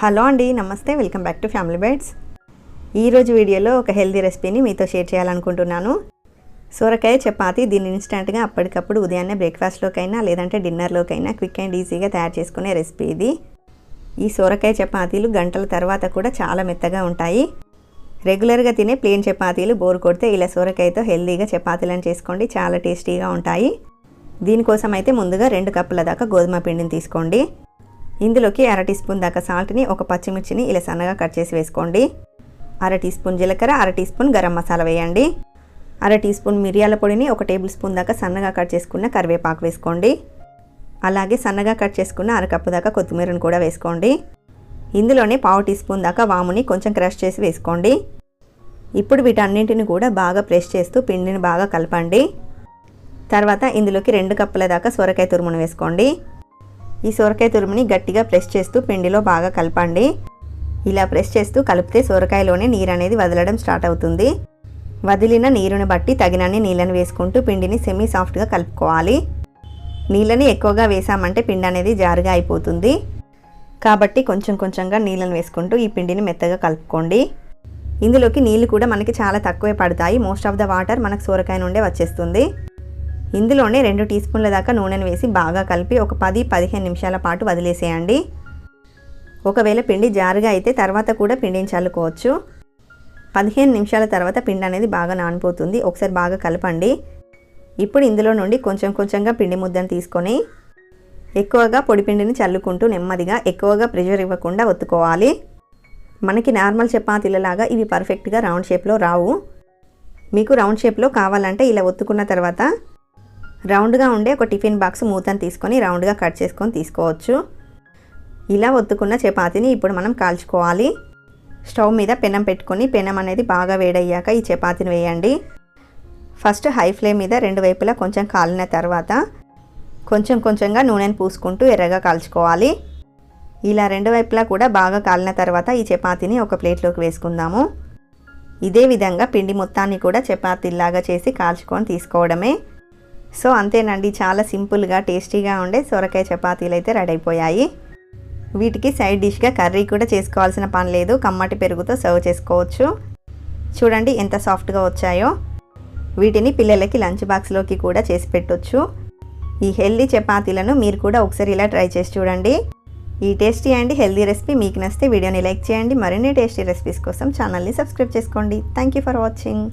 Hello అండి నమస్తే. Welcome back to family bites. ఈరోజు వీడియోలో ఒక హెల్తీ రెసిపీని మీతో షేర్ చేయాలనుకుంటున్నాను. సొరకాయ చపాతి దీన్ని ఇన్స్టెంట్గా అప్పటికప్పుడు ఉదయాన్నే బ్రేక్ఫాస్ట్లోకైనా లేదంటే డిన్నర్లోకైనా క్విక్ అండ్ ఈజీగా తయారు చేసుకునే రెసిపీ ఇది. ఈ సొరకాయ చపాతీలు గంటల తర్వాత కూడా చాలా మెత్తగా ఉంటాయి. రెగ్యులర్గా తినే ప్లేన్ చపాతీలు బోర్ కొడితే ఇలా సొరకాయతో హెల్తీగా చపాతీలను చేసుకోండి. చాలా టేస్టీగా ఉంటాయి. దీనికోసం అయితే ముందుగా రెండు కప్పుల దాకా గోధుమ పిండిని తీసుకోండి. ఇందులోకి అర టీ స్పూన్ దాకా సాల్ట్ని ఒక పచ్చిమిర్చిని ఇలా సన్నగా కట్ చేసి వేసుకోండి. అర టీ స్పూన్ జీలకర్ర అర టీ స్పూన్ గరం మసాలా వేయండి. అర టీ స్పూన్ మిరియాల పొడిని ఒక టేబుల్ స్పూన్ దాకా సన్నగా కట్ చేసుకున్న కరివేపాకు వేసుకోండి. అలాగే సన్నగా కట్ చేసుకున్న అరకప్పు దాకా కొత్తిమీరను కూడా వేసుకోండి. ఇందులోనే పావు టీ స్పూన్ దాకా వాముని కొంచెం క్రష్ చేసి వేసుకోండి. ఇప్పుడు వీటన్నింటిని కూడా బాగా ప్రెస్ చేస్తూ పిండిని బాగా కలపండి. తర్వాత ఇందులోకి రెండు కప్పుల దాకా సొరకాయ తురుమును వేసుకోండి. ఈ సొరకాయ తురుముని గట్టిగా ప్రెస్ చేస్తూ పిండిలో బాగా కలపండి. ఇలా ప్రెస్ చేస్తూ కలిపితే సొరకాయలోనే నీరు అనేది వదలడం స్టార్ట్ అవుతుంది. వదిలిన నీరుని బట్టి తగినన్ని నీళ్ళని వేసుకుంటూ పిండిని సెమీ సాఫ్ట్గా కలుపుకోవాలి. నీళ్ళని ఎక్కువగా వేసామంటే పిండి అనేది జారుగా అయిపోతుంది. కాబట్టి కొంచెం కొంచెంగా నీళ్ళని వేసుకుంటూ ఈ పిండిని మెత్తగా కలుపుకోండి. ఇందులోకి నీళ్ళు కూడా మనకి చాలా తక్కువే పడతాయి. మోస్ట్ ఆఫ్ ద వాటర్ మనకు సొరకాయ నుండే వచ్చేస్తుంది. ఇందులోనే రెండు టీ స్పూన్ల దాకా నూనెను వేసి బాగా కలిపి ఒక పది పదిహేను నిమిషాల పాటు వదిలేసేయండి. ఒకవేళ పిండి జారుగా అయితే తర్వాత కూడా పిండిని చల్లుకోవచ్చు. పదిహేను నిమిషాల తర్వాత పిండి అనేది బాగా నానిపోతుంది. ఒకసారి బాగా కలపండి. ఇప్పుడు ఇందులో నుండి కొంచెం కొంచెంగా పిండి ముద్దను తీసుకొని ఎక్కువగా పొడి పిండిని చల్లుకుంటూ నెమ్మదిగా ఎక్కువగా ప్రెషర్ ఇవ్వకుండా ఒత్తుకోవాలి. మనకి నార్మల్ చపాతీలలాగా ఇవి పర్ఫెక్ట్గా రౌండ్ షేప్లో రావు. మీకు రౌండ్ షేప్లో కావాలంటే ఇలా ఒత్తుకున్న తర్వాత రౌండ్గా ఉండే ఒక టిఫిన్ బాక్స్ మూతను తీసుకొని రౌండ్గా కట్ చేసుకొని తీసుకోవచ్చు. ఇలా ఒత్తుకున్న చపాతీని ఇప్పుడు మనం కాల్చుకోవాలి. స్టవ్ మీద పెనం పెట్టుకొని పెనం అనేది బాగా వేడయ్యాక ఈ చపాతీని వేయండి. ఫస్ట్ హై ఫ్లేమ్ మీద రెండు వైపులా కొంచెం కాలిన తర్వాత కొంచెం కొంచెంగా నూనెను పూసుకుంటూ ఎర్రగా కాల్చుకోవాలి. ఇలా రెండు వైపులా కూడా బాగా కాలిన తర్వాత ఈ చపాతీని ఒక ప్లేట్లోకి వేసుకుందాము. ఇదే విధంగా పిండి మొత్తాన్ని కూడా చపాతీలాగా చేసి కాల్చుకొని తీసుకోవడమే. సో అంతేనండి చాలా సింపుల్గా టేస్టీగా ఉండే సొరకాయ చపాతీలు అయితే రెడీ అయిపోయాయి వీటికి సైడ్ డిష్గా కర్రీ కూడా చేసుకోవాల్సిన పని లేదు కమ్మటి పెరుగుతో సర్వ్ చేసుకోవచ్చు. చూడండి ఎంత సాఫ్ట్గా వచ్చాయో. వీటిని పిల్లలకి లంచ్ బాక్స్లోకి కూడా చేసి పెట్టొచ్చు. ఈ హెల్దీ చపాతీలను మీరు కూడా ఒకసారి ఇలా ట్రై చేసి చూడండి. ఈ టేస్టీ అండ్ హెల్దీ రెసిపీ మీకు నచ్చితే వీడియోని లైక్ చేయండి. మరిన్ని టేస్టీ రెసిపీస్ కోసం ఛానల్ని సబ్స్క్రైబ్ చేసుకోండి. Thank you for watching.